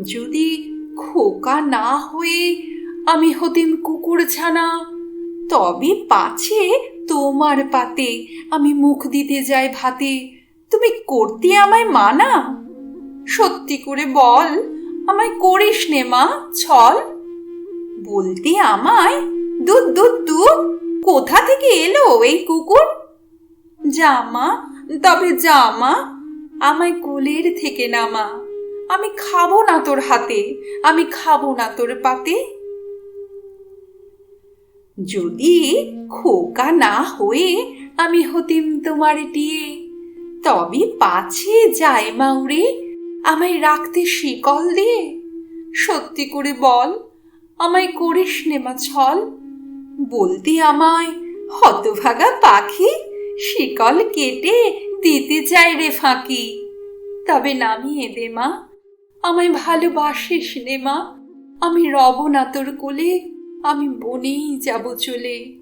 যদি খোকা না হয়ে আমি হতিম কুকুর ছানা, তবে পাছে তোমার পাতে আমি মুখ দিতে যাই ভাতে। তুমি করতে আমায় মানা? সত্যি করে বল, আমায় করিস নে মা ছল বলতে আমায়, দুধ দুধ দুধ, কোথা থেকে এলো এই কুকুর? জামা তবে জামা আমায় কোলের থেকে নামা। আমি খাব না তোর হাতে, আমি খাব না তোর পাতে। যদি খোকা না হয়ে আমি হতিম তোমার টিয়ে, তবে পাছে যায় মাউরে, আমায় রাখতে শিকল দিয়ে সত্যি করে বল, আমায় করিস নেমা ছল। বলতে আমায় হতভাগা পাখি শিকল কেটে দিতে চাই রে ফাঁকি। তবে নামিয়ে দে মা। আমায় ভালোবাসিস নে মা। আমি রব কোলে আমি বনেই যাব চলে।